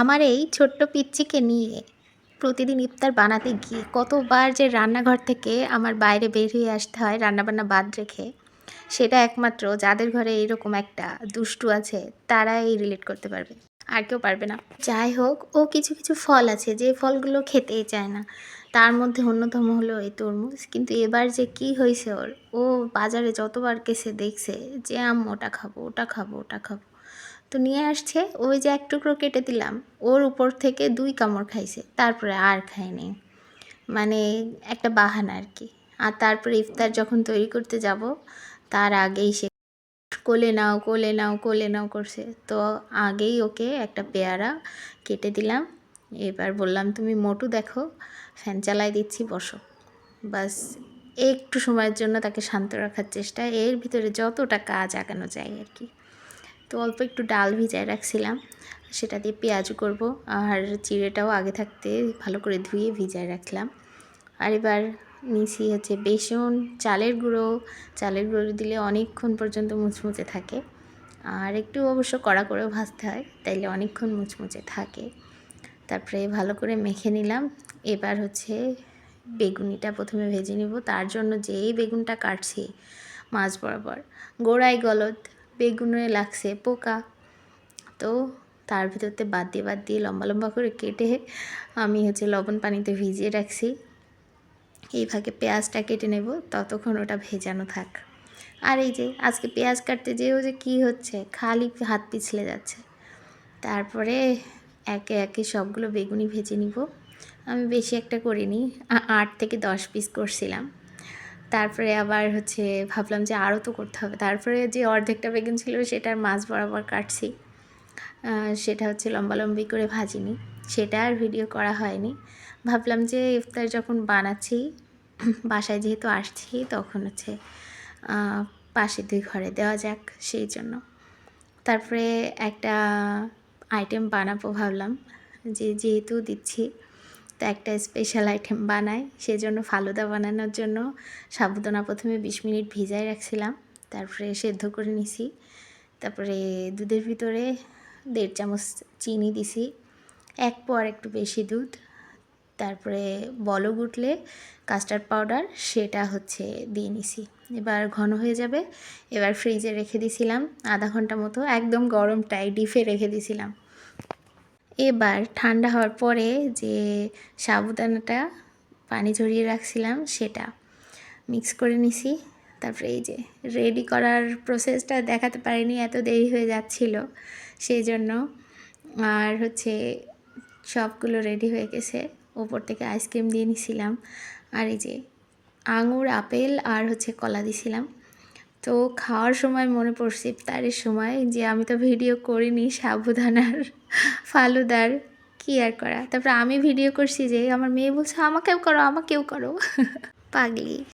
আমার এই ছোট্ট পিচ্চিকে নিয়ে প্রতিদিন ইফতার বানাতে গিয়ে, কতবার যে রান্নাঘর থেকে আমার বাইরে বের হয়ে আসতে হয়, রান্নাবান্না বাদ রেখে, সেটা একমাত্র যাদের ঘরে এরকম একটা দুষ্টু আছে, তারাই রিলেট করতে পারবে। আর কেউ পারবে না। যাই হোক, ও কিছু কিছু ফল আছে, যে ফলগুলো খেতেই চায় না। তার মধ্যে অন্যতম হলো এই তরমুজ। কিন্তু এবার যে কি হয়েছে ওর, ও বাজারে যতবার গেছে দেখছে যে আম ওটা খাব ওটা খাব ওটা খাব। তো নিয়ে আসছে, ওই যে এক টুকরো কেটে দিলাম। ওর উপর থেকে দুই কামড় খাইছে, তারপরে আর খায়নি মানে একটা বাহানা আর কি। আর তারপরে ইফতার যখন তৈরি করতে যাব, তার আগেই সে কোলে নাও কোলে নাও কোলে নাও করছে। তো আগেই ওকে একটা পেয়ারা কেটে দিলাম। এবার বললাম, তুমি মোটু দেখো, ফ্যান চালাই দিচ্ছি, বসো। বাস, একটু সময়ের জন্য তাকে শান্ত রাখার চেষ্টা। এর ভিতরে যতটা কাজ আগানো যায় আর কি। তো অল্প একটু ডাল ভিজায় রাখছিলাম। সেটা দিয়ে পেঁয়াজ করব আর চিড়েটাও আগে থাকতে ভালো করে ধুয়ে ভিজায় রাখলাম। আর এবার নিছি হচ্ছে বেসন, চালের গুঁড়ো। চালের গুঁড়ো দিলে অনেকক্ষণ পর্যন্ত মুচমুচে থাকে। আর একটু অবশ্য কড়া করেও ভাজতে হয়, তাইলে অনেকক্ষণ মুচমুচে থাকে। তারপরে ভালো করে মেখে নিলাম। এবার হচ্ছে বেগুনিটা প্রথমে ভেজে নিব। তার জন্য যেই বেগুনটা কাটছি মাছ বরাবর, গোড়ায় গলদ। বেগুনে লাগছে, পোকা। তো তার ভিতরতে বাদ দিয়ে বাদ দিয়ে লম্বা লম্বা করে কেটে আমি হচ্ছে লবণ পানিতে ভিজিয়ে রাখছি। এই ভাগে পেঁয়াজটা কেটে নেব, ততক্ষণ ওটা ভেজানো থাক। আর এই যে, আজকে পেঁয়াজ কাটতে যেও যে কি হচ্ছে, খালি হাত পিছলে যাচ্ছে। তারপরে একে একে সবগুলো বেগুনি ভেজে নিব। আমি বেশি একটা করিনি আট থেকে দশ পিস করছিলাম। তারপরে আবার হচ্ছে ভাবলাম যে আরও তো করতে হবে। তারপরে যে অর্ধেকটা বেগুন ছিল সেটার মাছ বরাবর কাটছি। সেটা হচ্ছে লম্বালম্বি করে ভাজিনি। সেটা আর ভিডিও করা হয়নি। ভাবলাম যে ইফতার যখন বানাচ্ছি, বাসায় যেহেতু আসছি, তখন হচ্ছে পাশে দুই ঘরে দেওয়া যাক সেই জন্য। তারপরে একটা আইটেম বানাবো ভাবলাম, যে যেহেতু দিচ্ছি। তো একটা স্পেশাল আইটেম বানাই, সেজন্য ফালুদা বানানোর জন্য সাবুদানা প্রথমে বিশ মিনিট ভিজায় রাখছিলাম, তারপরে সেদ্ধ করে নিছি, তারপরে দুধের ভিতরে দেড় চামচ চিনি দিছি, এক পর একটু বেশি দুধ, তারপরে বলক উঠলে কাস্টার্ড পাউডার সেটা হচ্ছে দিয়ে নিছি, এবার ঘন হয়ে যাবে, এবার ফ্রিজে রেখে দিছিলাম, আধা ঘণ্টা মতো, একদম গরমটাই ডিফে রেখে দিছিলাম। এবার ঠান্ডা হওয়ার পরে যে সাবুদানাটা পানি ঝরিয়ে রাখছিলাম, সেটা মিক্স করে নিছি। তারপরে এই যে রেডি করার প্রসেসটা দেখাতে পারিনি, এত দেরি হয়ে যাচ্ছিল। সেই জন্য আর হচ্ছে সবগুলো রেডি হয়ে গেছে। ওপর থেকে আইসক্রিম দিয়ে নিছিলাম। আর এই যে আঙুর, আপেল আর হচ্ছে কলা দিছিলাম। তো খাওয়ার সময় মনে পড়ছে ইফতারের সময় যে আমি তো ভিডিও করিনি সাবুদানার। ফালুদার কি আর করা। তারপরে আমি ভিডিও করছি যে, আমার মেয়ে বলছে, আমাকেও করো আমাকেও করো। পাগলি।